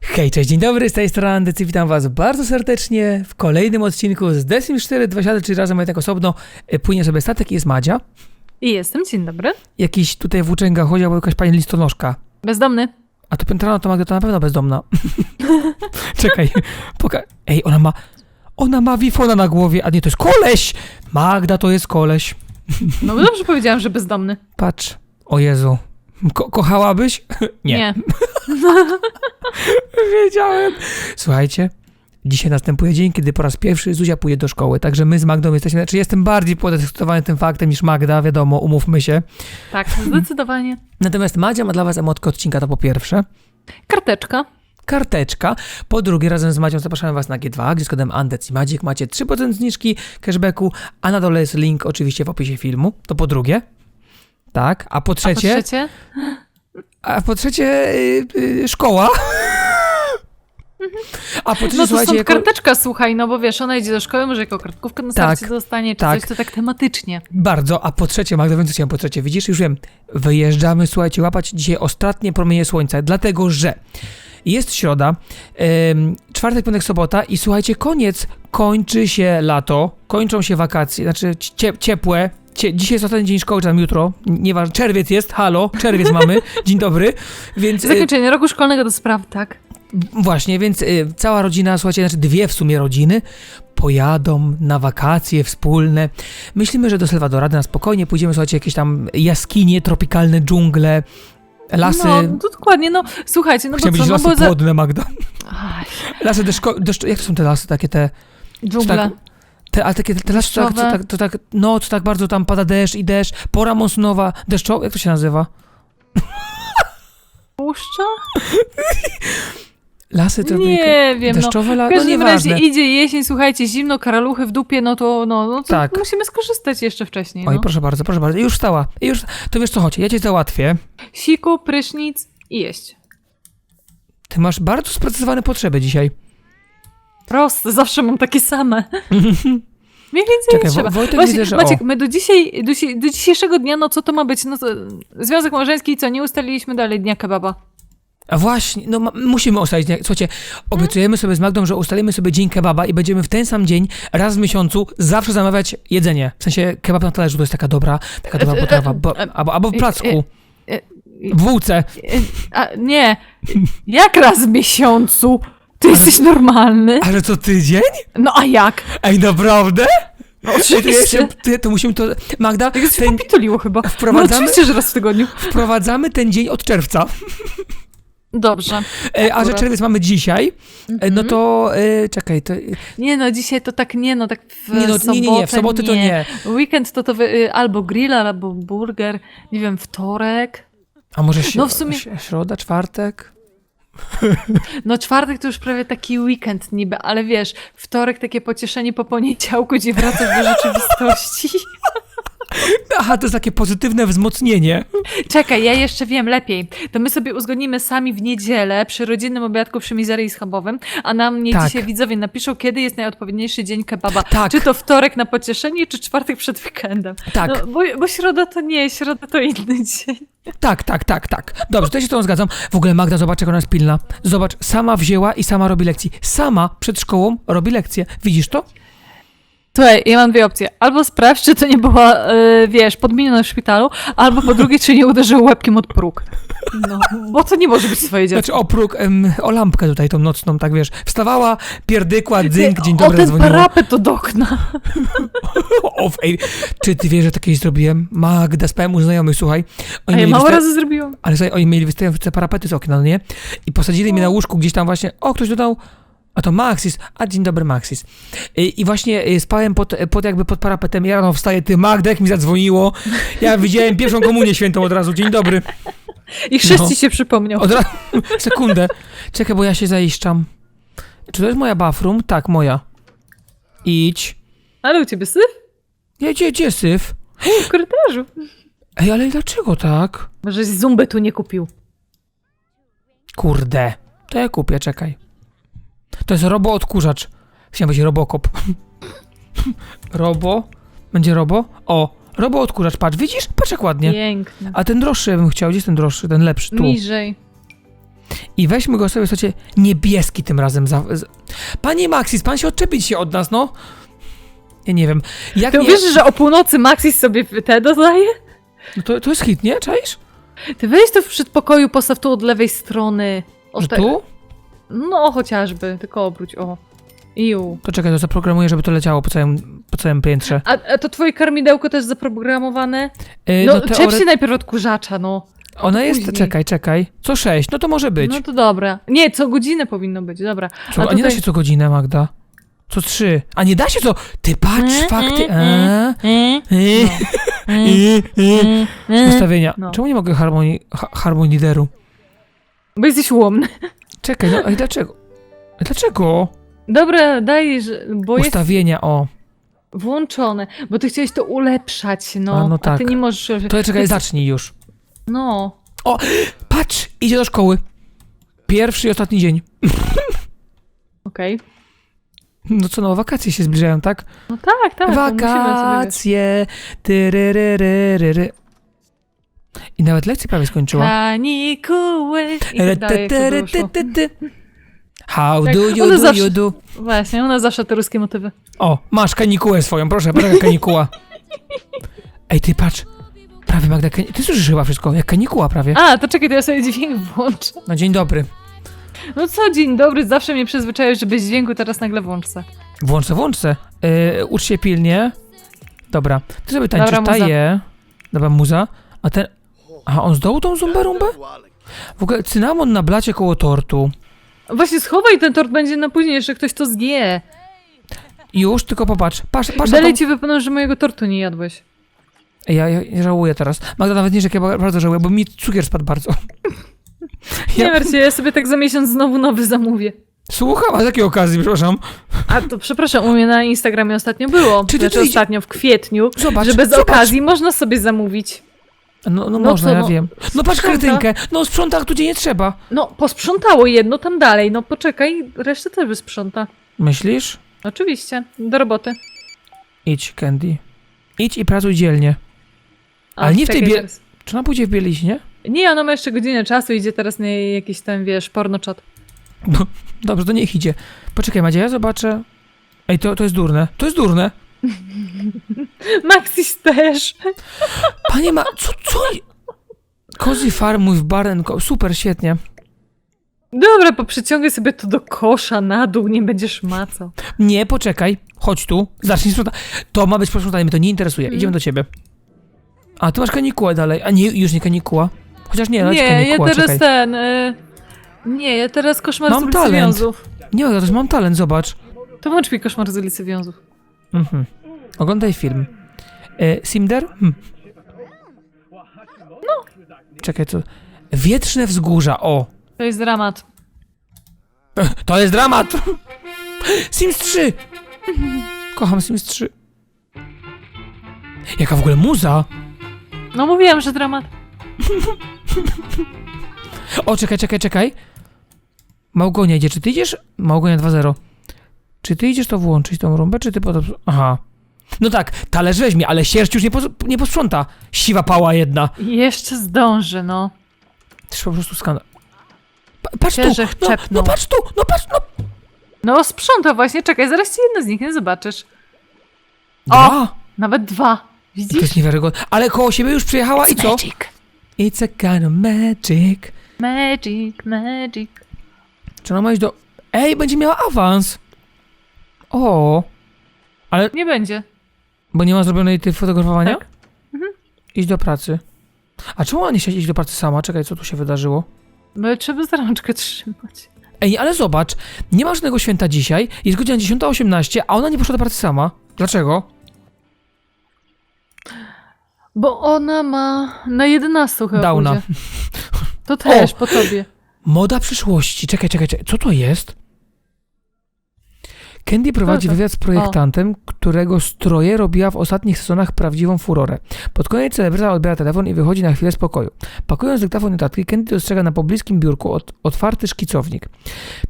Hej, cześć, dzień dobry, z tej strony Andycy, witam was bardzo serdecznie w kolejnym odcinku z The Sims 4 2 czyli razem tak osobno y, płynie sobie statek i jest Madzia. I jestem, dzień dobry. Jakiś tutaj włóczęga chodzi, albo jakaś pani listonoszka. Bezdomny. A to Pentrano to Magda to na pewno bezdomna. Czekaj, poka- Ej, ona ma... Ona ma wifona na głowie, a nie, to jest koleś! Magda to jest koleś. No dobrze powiedziałam, że bezdomny. Patrz, o Jezu. Ko- kochałabyś? Nie. Wiedziałem. Słuchajcie, dzisiaj następuje dzień, kiedy po raz pierwszy Zuzia pójdzie do szkoły, także my z Magdą jesteśmy, znaczy jestem bardziej podekscytowany tym faktem niż Magda, wiadomo, umówmy się. Tak, zdecydowanie. Natomiast Madzia ma dla was emotkę odcinka, to po pierwsze. Karteczka. Karteczka. Po drugie, razem z Madzią zapraszamy was na G2, gdzie z kodem Andec i Madziek macie 3% zniżki cashbacku, a na dole jest link oczywiście w opisie filmu. To po drugie. Tak, a po A po trzecie, trzecie? a po trzecie y, y, szkoła. A po trzecie, No to słuchajcie, jako... karteczka, słuchaj, no bo wiesz, ona idzie do szkoły, może jako kartkówkę na starcie Tak, dostanie, czy tak. coś, to tak tematycznie. Bardzo, a po trzecie, Magda, wiem co chciałem po trzecie, widzisz, już wiem, wyjeżdżamy, słuchajcie, łapać dzisiaj ostatnie promienie słońca, dlatego że jest środa, ym, czwartek, piątek, sobota i słuchajcie, koniec, kończy się lato, kończą się wakacje, znaczy cie, ciepłe, Cie, dzisiaj jest ostatni dzień szkoły, czy tam jutro, nieważne, czerwiec jest, halo, czerwiec mamy, dzień dobry, więc... y, Zakończenie roku szkolnego do spraw, tak. Właśnie, więc y, cała rodzina, słuchajcie, znaczy dwie w sumie rodziny pojadą na wakacje wspólne. Myślimy, że do Salwadora na spokojnie pójdziemy, słuchajcie, jakieś tam jaskinie, tropikalne dżungle, lasy. No, to dokładnie, no słuchajcie, no bo Chciałem co, powiedzieć no lasy bo za... płodne, Magda. Aj, Lasy deszko, deszcz, jak to są te lasy, takie te, dżungle. tak- te ale takie te lasy, co tak, Deszczowe. tak, to tak, no, co tak bardzo tam pada deszcz i deszcz, pora monsunowa, deszczowa, jak to się nazywa? Puszcza? Lasy tropikalne, Nie wiem, no. deszczowe, W la, no każdym razie idzie jesień, słuchajcie, zimno, karaluchy w dupie, no to, no, no to Tak. musimy skorzystać jeszcze wcześniej, Oj, no. proszę bardzo, proszę bardzo, już wstała, już, to wiesz co, chodź, ja cię załatwię. Siku, prysznic i jeść. Ty masz bardzo sprecyzowane potrzeby dzisiaj. Proste, zawsze mam takie same. Mniej więcej Czekaj, nie trzeba. Wo- Wojtek Właśnie, widzę, że Maciek, o. my do, dzisiaj, do, do dzisiejszego dnia, no co to ma być? No to, związek małżeński, co, nie ustaliliśmy dalej dnia kebaba. A właśnie, no ma, musimy ustalić. Słuchajcie, obiecujemy sobie z Magdą, że ustalimy sobie dzień kebaba i będziemy w ten sam dzień, raz w miesiącu, zawsze zamawiać jedzenie. W sensie kebab na talerzu to jest taka dobra, taka dobra E, e, potrawa. e, Bo, e, albo, albo w placku, e, e, w bułce. A, nie, jak raz w miesiącu? Ty jesteś normalny? Ale co tydzień? No a jak? Ej, naprawdę? No Ej, to, jeszcze, oczywiście. ty, to musimy to... Magda, Tak jest ten, popituliło chyba. No Wprowadzamy- oczywiście, że raz w tygodniu. wprowadzamy ten dzień od czerwca. Dobrze. E, a że Akurat. czerwiec mamy dzisiaj, e, no to... E, czekaj, to... Nie no, dzisiaj to tak nie, no tak w Nie, no, sobotę nie, nie, nie, w soboty to nie. Weekend to to wy, y, albo grill, albo burger, nie wiem, wtorek. A może No w sumie- środa, czwartek? No czwartek to już prawie taki weekend niby, ale wiesz, wtorek takie pocieszenie po poniedziałku, gdzie wracasz do rzeczywistości. Aha, to jest takie pozytywne wzmocnienie. Czekaj, ja jeszcze wiem lepiej. To my sobie uzgodnimy sami w niedzielę przy rodzinnym obiadku przy Mizerii Schabowym, a na mnie Tak. dzisiaj widzowie napiszą, kiedy jest najodpowiedniejszy dzień kebaba. Tak. Czy to wtorek na pocieszenie, czy czwartek przed weekendem. Tak. No, bo, bo środa to nie, środa to inny dzień. Tak, tak, tak, tak. Dobrze, to ja się z tą zgadzam. W ogóle Magda, zobacz, jak ona jest pilna. Zobacz, sama wzięła i sama robi lekcji. Sama przed szkołą robi lekcje. Widzisz to? Słuchaj, ja mam dwie opcje. Albo sprawdź, czy to nie była, e, wiesz, podmieniona w szpitalu, albo po drugie, czy nie uderzył łebkiem od próg. No, bo to nie może być swoje dziecko. Znaczy o próg, em, o lampkę tutaj tą nocną, tak wiesz. Wstawała, pierdykła, dzynk, dzień o dobry, ten dzwoniła. parapet od okna. O, ej, czy ty wiesz, że to kiedyś zrobiłem? Magda, spałem u znajomych, słuchaj. A Oni ja mieli mało wysta- razy zrobiłam. Ale słuchaj, oni mieli wystające parapety z okna, no nie? I posadzili mnie na łóżku gdzieś tam właśnie, o, ktoś dodał, a to Maxis, a dzień dobry Maxis. I, i właśnie y, spałem pod, pod jakby pod parapetem, ja rano wstaję, ty Magda, jak mi zadzwoniło, ja widziałem pierwszą komunię świętą od razu, dzień dobry. I chrzest No. się przypomniał. Od razu, sekundę, czekaj, bo ja się zaiszczam. Czy to jest moja bathroom? Tak, moja. Idź. Ale u ciebie syf? Ja, gdzie, gdzie syf? W korytarzu. Ej, ale dlaczego tak? Może zumbę tu nie kupił. Kurde. To ja kupię, czekaj. To jest robo odkurzacz. Chciałem powiedzieć robokop. robo. Będzie robo? O, robo odkurzacz, patrz, widzisz? Patrz jak ładnie. Piękny. A ten droższy bym chciał, gdzie jest ten droższy, ten lepszy? Tu. Niżej. I weźmy go sobie, słuchajcie, niebieski tym razem. Za, z... Panie Maxis, pan się odczepić się od nas, no. Ja nie wiem. Jak Ty nie... uwierzysz, że o północy Maxis sobie te dodaje? No to, to jest hit, nie? Czaisz? Ty weź to w przedpokoju, postaw tu od lewej strony. O, Że te- tu? No, chociażby, tylko obróć, o. Iu. To czekaj, to zaprogramuję, żeby to leciało po całym, po całym piętrze. A, a to twoje karmidełko też zaprogramowane? Yy, No, no, czep teore... się najpierw od kurzacza, no. Ona jest, później. czekaj, czekaj. Co sześć? No to może być. No to dobra. Nie, co godzinę powinno być, dobra. Co, a, nie da się co godzinę, Magda. Co trzy. A nie da się co? Ty patrz, Mm, fakty. mm, A, Mm, mm. Ustawienia. No. Czemu nie mogę harmonii, ha, harmonideru? Bo jesteś łomny. Czekaj, no i dlaczego? Dlaczego? Dobra, daj, że, bo jest Ustawienia, o. włączone, bo ty chciałeś to ulepszać, no. A, no tak. ty nie możesz... To czekaj, jest- zacznij już. No. Patrz, idzie do szkoły. Pierwszy i ostatni dzień. Okej. No co, no wakacje się zbliżają, tak? No tak, tak. musimy sobie. Wakacje. Tyryryryryry. I nawet lekcję prawie skończyła. Kanikuły. I tak dalej, jak to było szło. Ty-ty-ty-ty-ty. How Tak, do you do zawsze- you do? Właśnie, u nas zawsze te ruskie motywy. O, masz kanikułę swoją, proszę, patrz jaka kanikuła. Ej, ty patrz. Prawie Magda, kani- ty słyszysz chyba wszystko, jak kanikuła prawie. A, to czekaj, to ja sobie dźwięk włączę. No dzień dobry. No co, dzień dobry, zawsze mnie przyzwyczaiłeś, że bez dźwięku teraz nagle włączę. Włączę, włączę. Yy, ucz się pilnie. Dobra, ty sobie tańczysz, Dobra, muza. taje. Dobra, muza. A ten... Aha, on zdał tą zumbę rumbę? W ogóle cynamon na blacie koło tortu. Właśnie schowaj ten tort, będzie na później, jeszcze ktoś to zje. Już, tylko popatrz. Patrz, patrz na Dalej tą... ci wypną, że mojego tortu nie jadłeś. Ej, Ja, ja, ja żałuję teraz. Magda nawet nie, że ja bardzo żałuję, bo mi cukier spadł bardzo. Nie Ja- martw się, ja sobie tak za miesiąc znowu nowy zamówię. Słucham, a z jakiej okazji, przepraszam? A to przepraszam, u mnie na Instagramie ostatnio było. Czy ty znaczy tu idzie- ostatnio, w kwietniu. Zobacz, że bez zobacz. okazji można sobie zamówić. No, no, No można, co, ja no, wiem. No patrz sprząta. kretynkę, no sprząta tu gdzie nie trzeba. No, posprzątało jedno tam dalej. No poczekaj, resztę też wysprząta. Myślisz? Oczywiście, do roboty. Idź, Candy. Idź i pracuj dzielnie. A, Ale nie w tej czekaj bie- teraz. Czy ona pójdzie w bieliźnie? Nie, ona ma jeszcze godzinę czasu, idzie teraz na jakiś tam, wiesz, pornoczat. No, dobrze, to niech idzie. Poczekaj, Madzia, ja zobaczę. Ej, to, to jest durne. To jest durne. Maxis też. Panie ma... Co, co? Cozy Farm with Bar Co. Super, świetnie. Dobra, poprzyciągaj sobie to do kosza na dół, nie będziesz macał. Nie, poczekaj. Chodź tu. Zacznij sprzątać. To ma być posprzątanie, mnie to nie interesuje. Idziemy do ciebie. A, ty masz kanikułę dalej. A nie, już nie kanikuła. Chociaż nie, ale nie, ja teraz czekaj. ten... Y... Nie, ja teraz koszmar Mam z ulicy talent. Wiązów. Nie, ja też mam talent, zobacz. To włącz mi koszmar z ulicy Wiązów. Mhm. Oglądaj film. E, Simder? Hm. No. Czekaj, co? Wietrzne wzgórza, o. To jest dramat. To jest dramat! Sims 3! Kocham Sims 3. Jaka w ogóle muza? No mówiłam, że dramat. O, czekaj, czekaj, czekaj. Małgonia idzie. Czy ty idziesz? Małgonia 2.0. Czy ty idziesz to włączyć, tą rumbę, czy ty potem... Aha. No tak, talerz weźmie, ale sierść już nie, pos nie posprząta. Siwa pała jedna. Jeszcze zdążę, no. To jest po prostu skandal. Pa, patrz tu! No, czepnął. no patrz tu! No patrz, no! No sprząta właśnie, czekaj, zaraz ci jedno zniknie, zobaczysz. Dwa! Nawet dwa. To Widzisz? jest niewiarygodne. Ale koło siebie już przyjechała i co? Magic. It's a kind of magic. Magic, magic. Czy ona ma iść do... Ej, będzie miała awans! O! Nie będzie. Bo nie ma zrobionej tej fotografowania? Tak. Mhm. Idź do pracy. A czemu ona nie chciała iść do pracy sama? Czekaj, co tu się wydarzyło? Bo trzeba za rączkę trzymać. Ej, ale zobacz, nie ma żadnego święta dzisiaj, jest godzina 10.18, a ona nie poszła do pracy sama. Dlaczego? Bo ona ma na 11 chyba Downa. pójdzie. To też, po tobie. Moda przyszłości. Czekaj, czekaj, czekaj. Co to jest? Candy prowadzi to? wywiad z projektantem, którego stroje robiła w ostatnich sezonach prawdziwą furorę. Pod koniec celebryta odbiera telefon i wychodzi na chwilę spokoju. Pakując dyktafon notatki, Candy dostrzega na pobliskim biurku ot- otwarty szkicownik.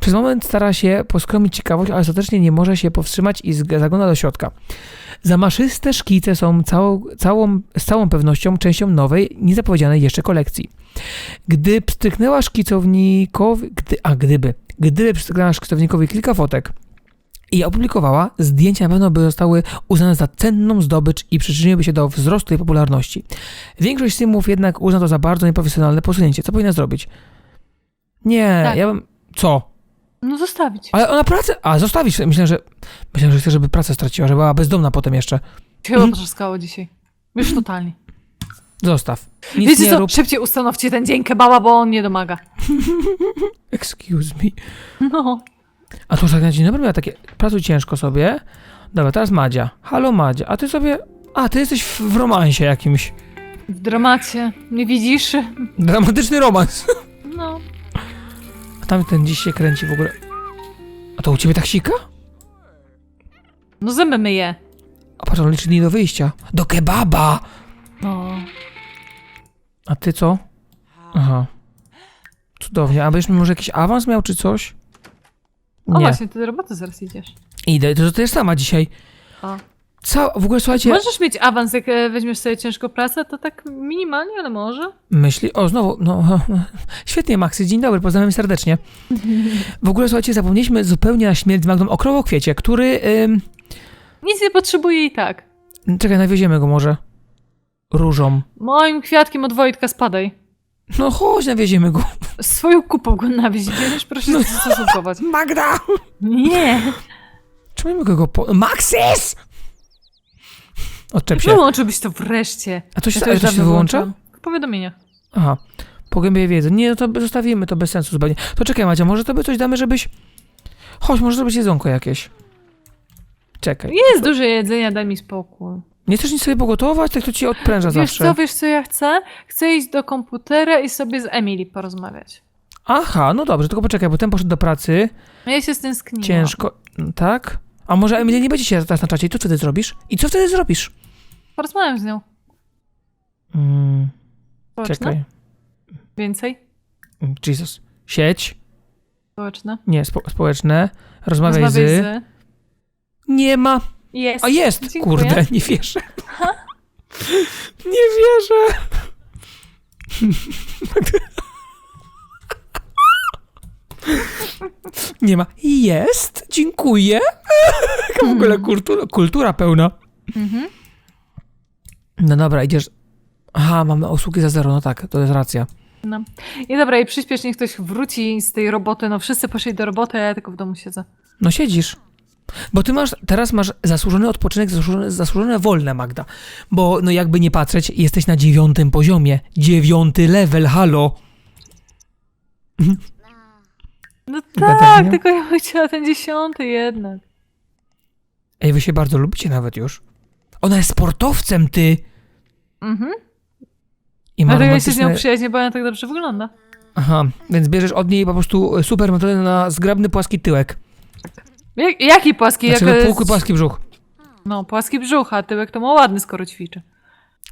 Przez moment stara się poskromić ciekawość, ale ostatecznie nie może się powstrzymać i zagląda do środka. Zamaszyste szkice są całą, całą, z całą pewnością częścią nowej, niezapowiedzianej jeszcze kolekcji. Gdy pstryknęła szkicownikowi, gdy, a gdyby, gdyby pstryknęła szkicownikowi kilka fotek i opublikowała, zdjęcia na pewno by zostały uznane za cenną zdobycz i przyczyniłyby się do wzrostu jej popularności. Większość Simów jednak uzna to za bardzo nieprofesjonalne posunięcie. Co powinna zrobić? Nie, Tak. ja bym... Co? No zostawić. Ale ona pracę... A, zostawić. Myślę, że... Myślę, że chce, żeby pracę straciła, że była bezdomna potem jeszcze. Chyba potrzaskało dzisiaj. Już totalnie. Zostaw. Nic Wiecie nie co, rób. szybciej ustanowcie ten dzień kebaba, bo on nie domaga. Excuse me. No. A to tak na dzień dobry miała takie, pracuj ciężko sobie. Dobra, teraz Madzia. Halo Madzia, a ty sobie, a ty jesteś w, w romansie jakimś. W dramacie. Nie widzisz? Dramatyczny romans. No. A tam ten dziś się kręci w ogóle. A to u ciebie tak sika? No zęby myję. A patrz, on liczy dni do wyjścia. Do kebaba! No. A ty co? Aha. Cudownie. A mi może jakiś awans miał, czy coś? O Nie. właśnie, ty do roboty zaraz idziesz. Idę, to, to jest sama dzisiaj. O. Co? W ogóle słuchajcie, Możesz mieć awans, jak e, weźmiesz sobie ciężko pracę, to tak minimalnie, ale może. Myśli, o znowu, no świetnie Maxy, dzień dobry, pozdrawiam serdecznie. W ogóle słuchajcie, zapomnieliśmy zupełnie na śmierć z Magdą o krowokwiecie, który, ym, Nic nie potrzebuje i tak. czekaj, nawieziemy go może, różą. Moim kwiatkiem od Wojtka spadaj. No chodź, nawieziemy go. Swoją kupą go nawieźć, wiesz? Proszę się zastosunkować. Magda! Nie! Czemu nie mogę go po... Maxis! Odczep się. Wyłączyłbyś to wreszcie. A to się, Ja już to się wyłącza? wyłączyłam. W powiadomieniach. Aha, pogłębię wiedzę. Nie, no to zostawimy, to bez sensu zupełnie. To czekaj Madzia, może tobie coś damy, żebyś... Chodź, może zrobić jedzonko jakieś. Czekaj. Jest dużo jedzenia, daj mi spokój. Nie chcesz nic sobie pogotować? Tak to ci odpręża Wiesz zawsze. co, wiesz co ja chcę? Chcę iść do komputera i sobie z Emily porozmawiać. Aha, no dobrze, tylko poczekaj, bo ten poszedł do pracy. Ja się stęskniłam. Ciężko, tak? A może Emilia nie będzie się teraz na czacie i co wtedy zrobisz? I co wtedy zrobisz? Porozmawiam z nią. Mm, Społeczne? czekaj. Więcej? Mm, Jesus. Sieć? Społeczne. Nie, spo, społeczne. Rozmawiaj, Rozmawiaj z... z... Nie ma. Jest. A jest! Dziękuję. Kurde, nie wierzę. nie wierzę. Nie ma. Jest! Dziękuję. Jaka w ogóle kultura, kultura pełna. Mhm. No dobra, idziesz. Aha, mamy usługi za zero, no tak, to jest racja. No. I dobra, i przyspiesz, niech ktoś wróci z tej roboty. No wszyscy poszli do roboty, a ja tylko w domu siedzę. No siedzisz. Bo ty masz, teraz masz zasłużony odpoczynek, zasłużone, zasłużone wolne, Magda. Bo, no jakby nie patrzeć, jesteś na dziewiątym poziomie. Dziewiąty level, halo. No tak, tylko ja bym chciała ten dziesiąty jednak. Ej, wy się bardzo lubicie nawet już. Ona jest sportowcem, ty. Mhm. I ma Dlatego ja się z nią romantyczne... przyjaźnię, bo ona tak dobrze wygląda. Aha, więc bierzesz od niej po prostu e, super metodę na zgrabny, płaski tyłek. Jak, jaki płaski? Znaczy, Jak, płókły, płaski brzuch. No, płaski brzuch, a tyłek to ma ładny, skoro ćwiczy.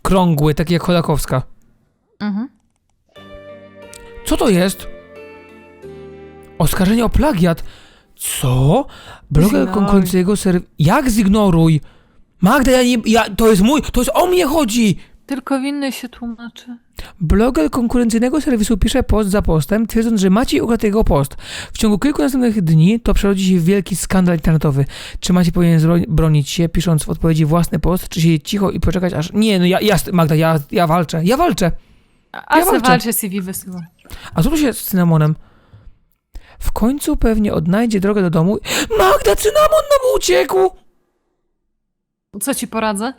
Krągły, taki jak Chodakowska. Mhm. Co to jest? Oskarżenie o plagiat. Co? Zignoruj. konkurencyjnego serw... Jak zignoruj? Magda, ja nie... Ja, to jest mój... To jest o mnie chodzi! Tylko winny się tłumaczy. Bloger konkurencyjnego serwisu pisze post za postem, twierdząc, że Maciej ukradł jego post. W ciągu kilku następnych dni to przerodzi się w wielki skandal internetowy. Czy Maciej powinien bronić się, pisząc w odpowiedzi własny post, czy siedzieć cicho i poczekać aż... Nie, no ja, ja Magda, ja, ja walczę, ja walczę. A Ja se walczę. walczę CV wysyłam. A co tu się z cynamonem? W końcu pewnie odnajdzie drogę do domu. Magda, cynamon nam uciekł! Co ci poradzę?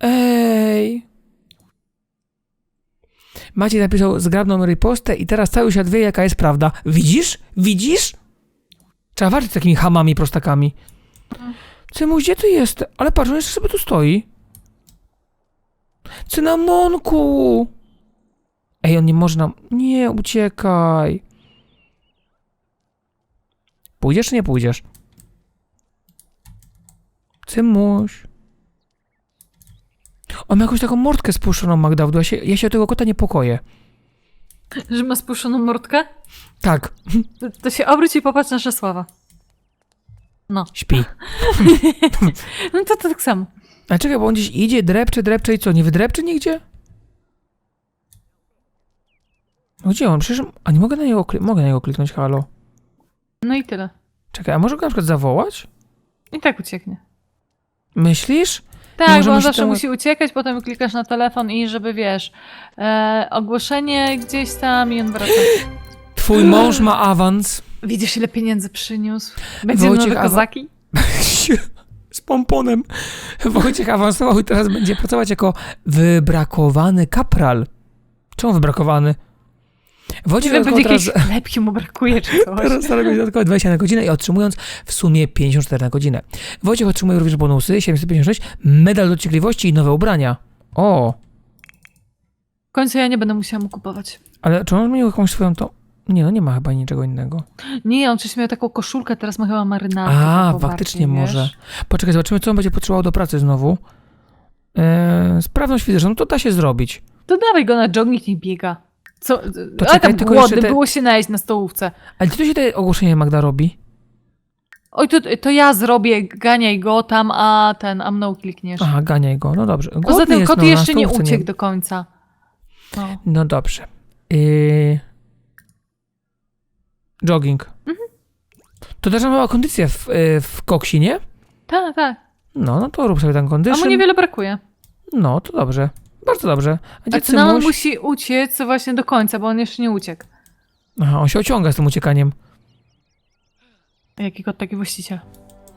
Ej. Maciej napisał zgrabną ripostę i teraz cały świat wie, jaka jest prawda. Widzisz? Widzisz? Trzeba walczyć z takimi hamami, prostakami. Cymuś, gdzie ty jest? Ale patrz, on jeszcze sobie tu stoi. Cynamonku! Ej, on nie może nam... Nie, uciekaj. Pójdziesz czy nie pójdziesz? Cymuś. On ma jakąś taką mordkę spuszczoną, Magda, w dół. ja się, ja się o tego kota niepokoję. Że ma spuszczoną mordkę? Tak, To, to się obróć i popatrz na Czesława. No. śpi. No to, to tak samo. A czekaj, bo on gdzieś idzie, drepcze, drepcze i co, nie wydrepcze nigdzie? No gdzie on? Przecież... A nie mogę na niego, kli- mogę na niego kliknąć, halo. No i tyle. Czekaj, a może go na przykład zawołać? I tak ucieknie. Myślisz? Tak, bo on zawsze musi uciekać, potem klikasz na telefon i żeby wiesz, e, ogłoszenie gdzieś tam i on wraca. Twój mąż ma awans. Widzisz, ile pieniędzy przyniósł? Będzie Wojciech nowe kozaki? Z pomponem. Wojciech awansował i teraz będzie pracować jako wybrakowany kapral. Czemu wybrakowany? Wojciech Ile będzie dodatkowo jakiejś chlebki mu brakuje czy coś. teraz zarabia dodatkowo 20 na godzinę i otrzymując w sumie 54 na godzinę. Wojciech otrzymuje również bonusy 756, medal dociekliwości i nowe ubrania. O, W końcu ja nie będę musiała mu kupować. ale czy on miał jakąś swoją to... Nie, no nie ma chyba niczego innego. Nie, on wcześniej miał taką koszulkę, teraz ma chyba marynarkę. A, taką faktycznie bardziej, może. wiesz. Poczekaj, zobaczymy, co on będzie potrzebował do pracy znowu. Eee, sprawność fizyczną, no to da się zrobić. To dawaj go na jogging i biega. Co? ale czekaj, tam tylko jeszcze te- było się najeść na stołówce. Ale czy to się te ogłoszenie Magda robi? Oj, to, to ja zrobię, ganiaj go tam, a ten, a mną klikniesz. Aha, ganiaj go, no dobrze. Poza Głodny tym jest, kot no, na jeszcze nie stołówce uciekł do końca. No. No dobrze. Yy... Jogging. Mhm. To też mała kondycja w, yy, w koksie, nie? Tak, tak. No, no to rób sobie tam A kondycję. mu niewiele brakuje. No, to dobrze. Bardzo dobrze. A A gdzie Cynamon Cymuś? musi uciec właśnie do końca, bo on jeszcze nie uciekł. Aha, on się ociąga z tym uciekaniem. Jaki kot, taki właściciel.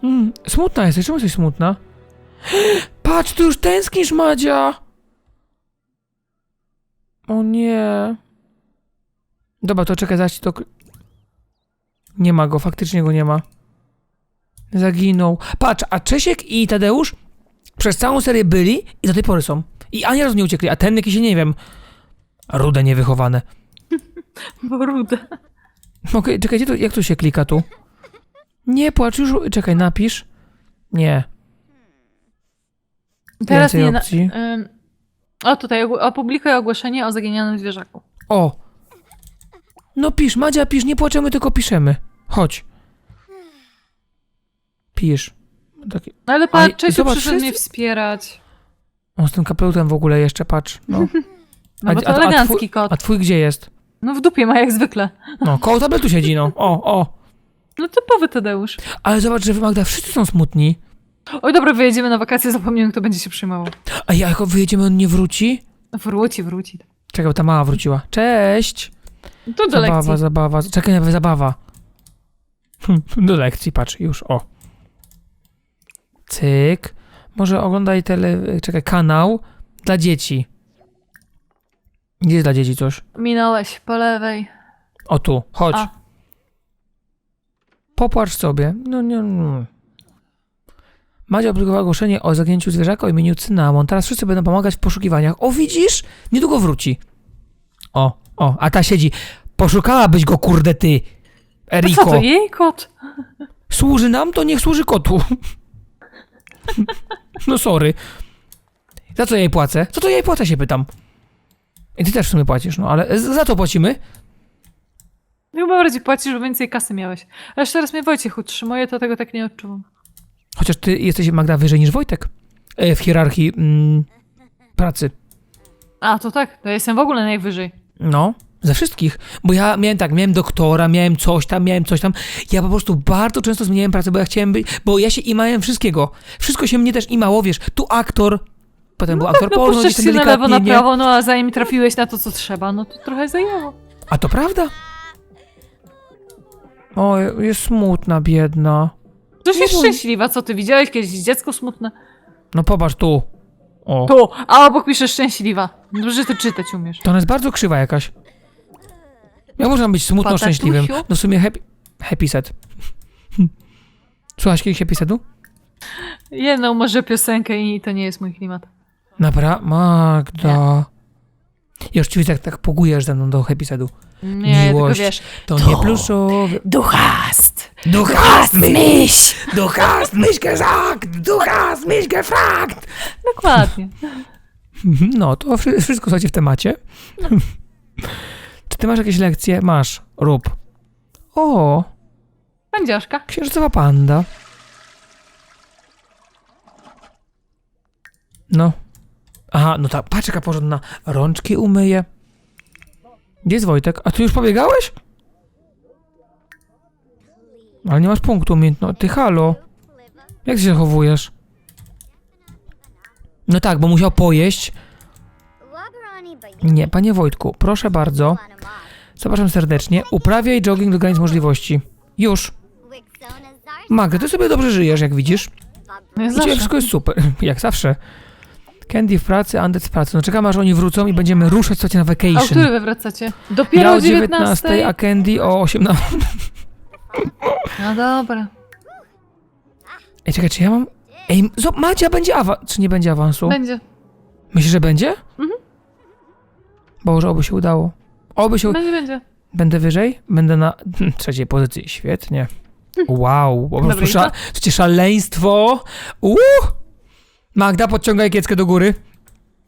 Mm, smutna jesteś, czemu jesteś smutna? Patrz, ty już tęsknisz, Madzia! O nie. Dobra, to czekaj, zaś to... Nie ma go, faktycznie go nie ma. Zaginął. Patrz, a Czesiek i Tadeusz przez całą serię byli i do tej pory są. I ani razu nie uciekli, a ten jakiś, nie wiem, rude niewychowane. Bo rude. Okej, czekaj, gdzie to, jak tu się klika tu? Nie płacz, już, czekaj, napisz. Nie. Teraz Więcej nie... Na, opcji. ym, o, tutaj ogł- opublikuj ogłoszenie o zaginionym zwierzaku. O! No pisz, Madzia, pisz, nie płaczemy, tylko piszemy. Chodź. Pisz. Taki... No ale patrz, Czesiu przyszedł mnie wszyscy- wspierać. On z tym kapelutem w ogóle jeszcze, patrz. No. No A- bo to a- a elegancki twój- kot. A twój gdzie jest? No w dupie ma jak zwykle. No, koło tabletu siedzi, no. O, o. No typowy Tadeusz. Ale zobacz, że Magda, wszyscy są smutni. Oj, dobra, wyjedziemy na wakacje, zapomniałem, kto będzie się przejmował. A jak wyjedziemy, on nie wróci? Wróci, wróci. Czekaj, bo ta mała wróciła. Cześć! To do Zabawa, lekcji. zabawa. Czekaj, nawet zabawa. Hm, Do lekcji, patrz, już, o. Cyk. Może oglądaj tele... Czekaj, kanał dla dzieci. Gdzie jest dla dzieci coś? Minąłeś po lewej. O tu, chodź. A. Popłacz sobie. No nie. nie. Madzia obligowała ogłoszenie o zaginięciu zwierzaka o imieniu Cynamon. Teraz wszyscy będą pomagać w poszukiwaniach. O, widzisz? Niedługo wróci. O, o, a ta siedzi. Poszukałabyś go, kurde, ty. A co Eriko. to jej kot? Służy nam, to niech służy kotu. No sorry. Za co ja jej płacę? Co to ja jej płacę, się pytam. I ty też w sumie płacisz, no ale z- za to płacimy? Chyba bardziej płacisz, bo więcej kasy miałeś. Aż teraz mnie Wojciech utrzymuje, to tego tak nie odczuwam. Chociaż ty jesteś, Magda, wyżej niż Wojtek e, w hierarchii mm, pracy. A, to tak, to ja jestem w ogóle najwyżej. No, ze wszystkich. Bo ja miałem tak, miałem doktora, miałem coś tam, miałem coś tam. Ja po prostu bardzo często zmieniałem pracę, bo ja chciałem być, bo ja się imałem wszystkiego. Wszystko się mnie też imało, wiesz, tu aktor, potem był aktor No porno, gdzieś się tam na lewo, na prawo, no a zanim trafiłeś na to, co trzeba, no to trochę zajęło. A to prawda? O, jest smutna, biedna. Przecież jest szczęśliwa, co ty widziałeś kiedyś dziecko smutne? No popatrz tu. O, Tu, a obok pisze szczęśliwa. Dobrze, że ty czytać umiesz. to ona jest bardzo krzywa jakaś. Jak można być smutno Patatusiu? szczęśliwym? No w sumie happy, happy set. Słuchasz kiedyś happy setu? Jedną może piosenkę i to nie jest mój klimat. Napra... Magda. Ja już ci widzę, jak tak pogujesz ze mną do happy setu. Nie, Miłość. tylko wiesz. To, nie pluszowy. Du hast! Du hast mich, mich! du hast mich gesagt, du hast mich gefragt. Dokładnie. No, to wszy- wszystko słuchajcie w temacie. Ty masz jakieś lekcje? Masz. Rób. O, Pędziaszka. księżycowa panda. No. Aha, no tak, patrz jaka porządna. Rączki umyje. Gdzie jest Wojtek? A ty już pobiegałeś? Ale nie masz punktu umiejętności. Ty halo. Jak ty się zachowujesz? No tak, bo musiał pojeść. Nie, panie Wojtku, proszę bardzo. Zapraszam serdecznie. Uprawiaj jogging do granic możliwości. Już. Magda, ty sobie dobrze żyjesz, jak widzisz. No ciebie zawsze. wszystko jest super, jak zawsze. Candy w pracy, Andet w pracy. No czekamy aż oni wrócą i będziemy ruszać słuchajcie na A o vacation. której wy wracacie? Dopiero Ja o o 19, 19. a Candy o 18. No dobra. Ej, czekaj, czy ja mam... Ej, zo- Macia, będzie awans... Czy nie będzie awansu? Będzie. Myślisz, że będzie? Mhm. Boże, oby się udało. Oby się... Będzie, będzie. Będę wyżej? Będę na trzeciej pozycji. Świetnie. Wow, po prostu sza... Słuchajcie, szaleństwo. Uuu! Magda, podciągaj kieckę do góry.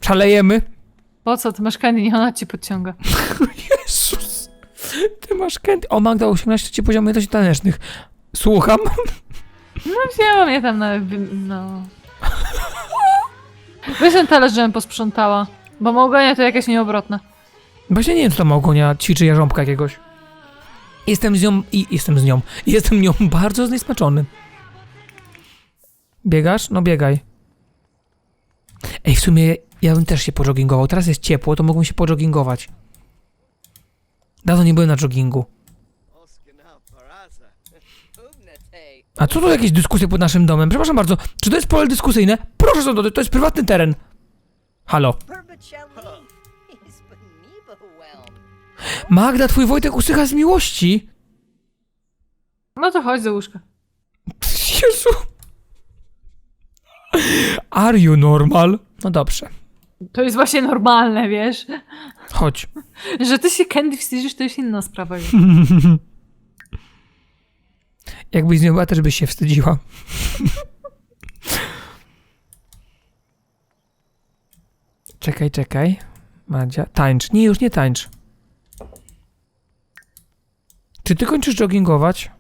Szalejemy. Po co? Ty masz candy, niech ona ci podciąga. Jezus. Ty masz Candy. O, Magda, 18 ci poziom umiejętności tanecznych. Słucham. No wzięłam je tam na... no... Weź ten talerz, żebym posprzątała. Bo Małgonia to jakaś nieobrotna. Właśnie nie wiem, co to Małgonia ćwiczy jarząbka jakiegoś. Jestem z nią i jestem z nią. Jestem nią bardzo zniesmaczony. Biegasz? No biegaj. Ej, w sumie ja bym też się pożoggingował. Teraz jest ciepło, to mógłbym się pożoggingować. Dawno nie byłem na joggingu. A co tu jakieś dyskusje pod naszym domem? Przepraszam bardzo, czy to jest pole dyskusyjne? Proszę odejść, to jest prywatny teren. Halo. Magda, twój Wojtek usycha z miłości. No to chodź do łóżka. Jezu. Are you normal? No dobrze, To jest właśnie normalne, wiesz? chodź. Że ty się candy wstydzisz, to jest inna sprawa. już. Jakbyś z nią była, też byś się wstydziła. czekaj, czekaj. Madzia, tańcz. Nie, już nie tańcz. Czy ty kończysz joggingować?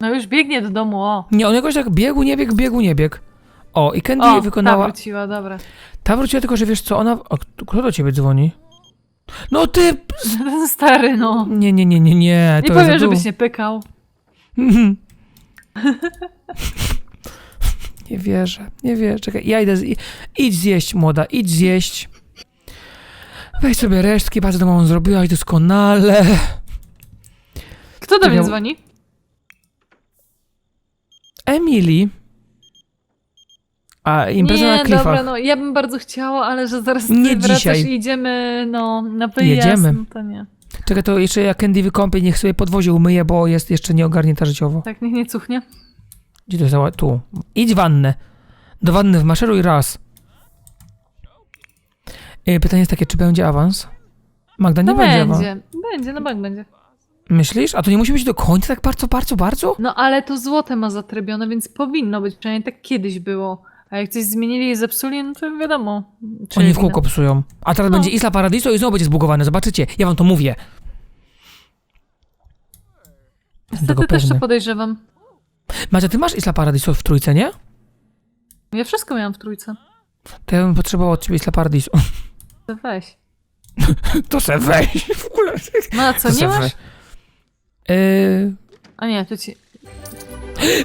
No już biegnie do domu, o. Nie, on jakoś tak biegł, nie biegł, biegł, nie biegł. O, i Candy O, wykonała... ta wróciła, dobra. Ta wróciła, tylko że wiesz co, ona... O, kto do ciebie dzwoni? No ty... Ten stary, no. Nie, nie, nie, nie, nie. Nie powiem, żebyś nie pykał. Nie wierzę, nie wierzę. Czekaj, ja idę. Z... Idź zjeść, młoda, idź zjeść. Weź sobie resztki, bardzo to mamą zrobiłaś doskonale. Kto do mnie Miał- dzwoni? Emily. A impreza nie, na klifach. dobra, no ja bym bardzo chciała, ale że zaraz ty Nie wracasz dzisiaj. i idziemy, no, na wyjazd, Jedziemy. no to nie. Czekaj, to jeszcze ja Candy wykąpię, niech sobie podwozie umyje, bo jest jeszcze nieogarnięta życiowo. Tak, niech nie cuchnie. Gdzie to jest? Tu. Idź wannę. Do wanny wmaszeruj raz. Y, Pytanie jest takie, czy będzie awans? Magda, nie No będzie awans. będzie, będzie, no bank będzie. Myślisz? A to nie musi być do końca tak bardzo, bardzo, bardzo? No ale to złote ma zatrybione, więc powinno być, przynajmniej tak kiedyś było. A jak coś zmienili i zepsuli, no to wiadomo. czy Oni w kółko psują. A teraz No. będzie Isla Paradiso i znowu będzie zbugowane. Zobaczycie, ja wam to mówię. Niestety też to podejrzewam. Macia, ty masz Isla Paradiso w trójce, nie? Ja wszystko miałam w trójce. To ja bym potrzebował od ciebie Isla Paradiso. To weź. To se weź w ogóle. No a co, To nie se masz? weź. Yy... A nie, to ci...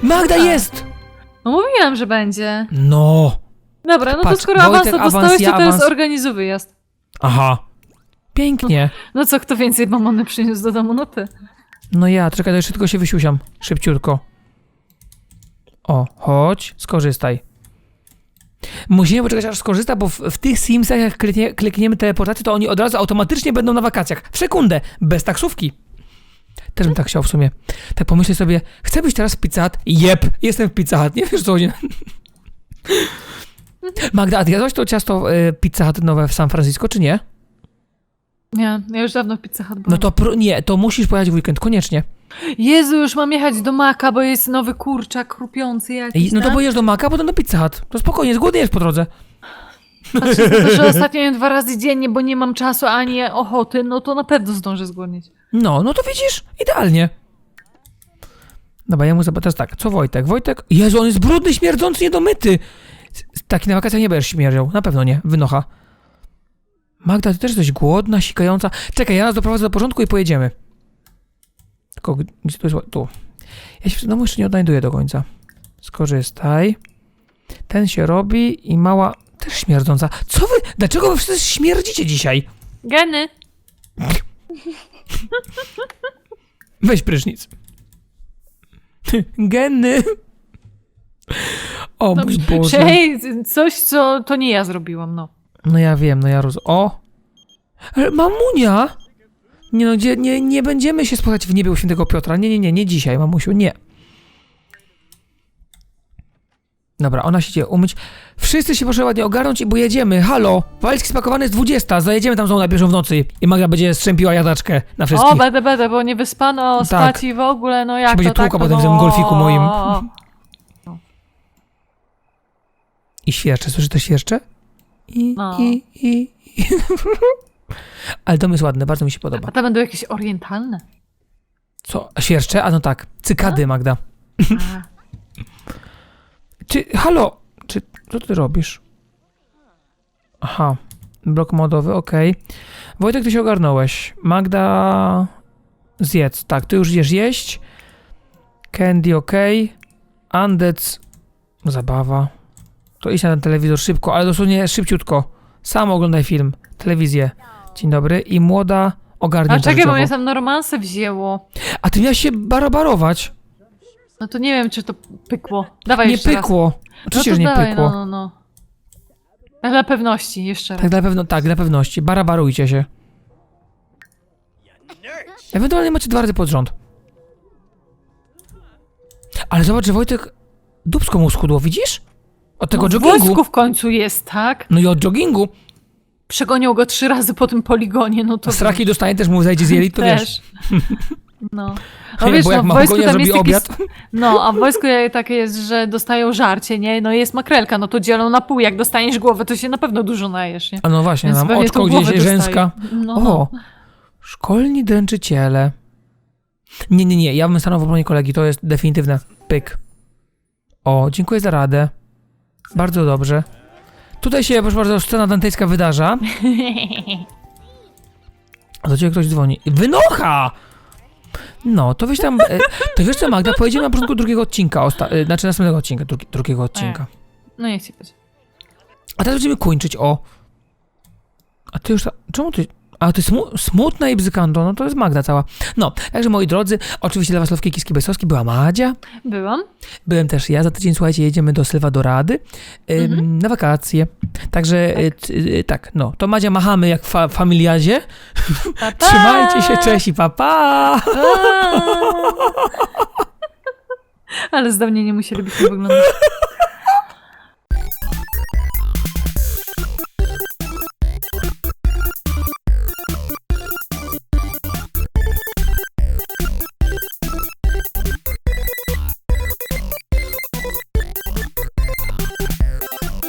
Magda jest! No mówiłam, że będzie. No. Dobra, no Patrz, to skoro awans Wojtek, to awans, dostałeś, ja to teraz awans. organizuj wyjazd. Aha. Pięknie. No co, kto więcej mamony przyniósł do domu? No ty. No ja, czekaj, to jeszcze tylko się wysiusiam. Szybciutko. O, chodź, skorzystaj. Musimy poczekać aż skorzysta, bo w, w tych Simsach jak kliknie, klikniemy teleportację, to oni od razu automatycznie będą na wakacjach. W sekundę, bez taksówki. Też bym tak chciał w sumie. Tak pomyślę sobie, chcę być teraz w Pizza Hut? Jep, jestem w Pizza Hut, nie wiesz co nie. Magda, a ty jadłaś to ciasto y, Pizza Hut nowe w San Francisco, czy nie? Nie, ja już dawno w Pizza Hut byłam. No to pro, nie, to musisz pojechać w weekend, koniecznie. Jezu, już mam jechać do Maka, bo jest nowy kurczak chrupiący jakiś, Ej, no to tak? pojedziesz do Maka, potem do Pizza Hut. To spokojnie, zgłodniejesz po drodze. Patrząc na to, że ostatnio jem dwa razy dziennie, bo nie mam czasu ani ochoty, no to na pewno zdążę zgłodnieć. No, no to widzisz, idealnie. Dobra, ja mu teraz tak, co Wojtek? Wojtek, Jezu, on jest brudny, śmierdzący, niedomyty. S- Taki na wakacjach nie będziesz śmierdział, na pewno nie, wynocha. Magda, ty też jesteś głodna, sikająca. Czekaj, ja nas doprowadzę do porządku i pojedziemy. Tylko, gdzie to jest? Tu. Ja się w domu jeszcze nie odnajduję do końca. Skorzystaj. Ten się robi i mała też śmierdząca. Co wy? Dlaczego wy wszyscy śmierdzicie dzisiaj? Geny. Weź prysznic. Genny. O mój Boże. Hej, coś, co to nie ja zrobiłam, no. No ja wiem, no ja roz... O! Ale mamunia! Nie no, gdzie, nie, nie będziemy się spotkać w niebie u świętego Piotra. Nie, nie, nie, nie dzisiaj, mamusiu, nie. Dobra, ona się idzie umyć. Wszyscy się proszę ładnie ogarnąć i bo jedziemy. Halo! Walizki spakowane jest 20. Zajedziemy tam znowu na pierwszą w nocy. I Maga będzie strzępiła jadaczkę na wszystkich. O, będę, będę, bo nie wyspano, Tak. spać i w ogóle, no jak będzie to tak, tłukła to potem w tym no. golfiku moim. I świercze. Słyszysz te świercze? I, No. i, i, i. Ale dom jest ładny, bardzo mi się podoba. A te będą jakieś orientalne. Co? Świerszcze? A no tak. Cykady, Magda. A. Czy, halo, czy, co ty robisz? Aha, blok modowy, okej. Wojtek, ty się ogarnąłeś. Magda, zjedz. Tak, ty już idziesz jeść. Candy, okej. Andec, zabawa. To idź na ten telewizor szybko, ale dosłownie szybciutko. Sam oglądaj film, telewizję. Dzień dobry. I młoda ogarnie A czekaj, bo mnie tam normalse wzięło. A ty miałeś się barobarować. No to nie wiem, czy to pykło. Dawaj Nie jeszcze raz. pykło. Oczywiście, no że nie dawaj, pykło. No, no, no. A Dla pewności, jeszcze raz. Tak, dla pewno, tak, dla pewności. Barabarujcie się. Ewentualnie macie dwa razy pod rząd. Ale zobacz, że Wojtek dubsko mu schudło, widzisz? Od tego no, joggingu. w końcu jest, tak? No i od joggingu. Przegonią go trzy razy po tym poligonie, no to... Straki dostanie też mu zajdzie z jelit, to wiesz. też. No. No No wiesz, bo no, jak w ma wojsku tam jest obiad. taki... No, a w wojsku takie jest, że dostają żarcie, nie? No jest makrelka, no to dzielą na pół. Jak dostaniesz głowę, to się na pewno dużo najesz, nie? A no właśnie, Więc nam oczko gdzieś rzęska. No. O, szkolni dręczyciele. Nie, nie, nie, ja bym stanął w obronie kolegi, to jest definitywne. Pyk. O, dziękuję za radę. Bardzo dobrze. Tutaj się, proszę bardzo, scena dantejska wydarza. A do ciebie ktoś dzwoni. Wynocha! No, to wiesz tam, e, to wiesz co Magda, pojedziemy na początku drugiego odcinka, osta- e, znaczy następnego odcinka, drugi, drugiego odcinka. No nie chcę być. A teraz będziemy kończyć, o. A ty już, ta- czemu ty, a ty smu, smutna i bzykando, no to jest Magda cała. No, także moi drodzy, oczywiście dla was Lowki Kiski Bejsowski była Madzia, Byłam. byłem też ja, za tydzień, słuchajcie, jedziemy do Sylwadorady ym, Mhm. na wakacje. Także tak. tak, y, tak, no, to Madzia machamy jak fa familiadzie. Pa, pa! Trzymajcie się, cześć i pa pa! Pa! Ale zdawnie nie musielibyśmy wyglądać.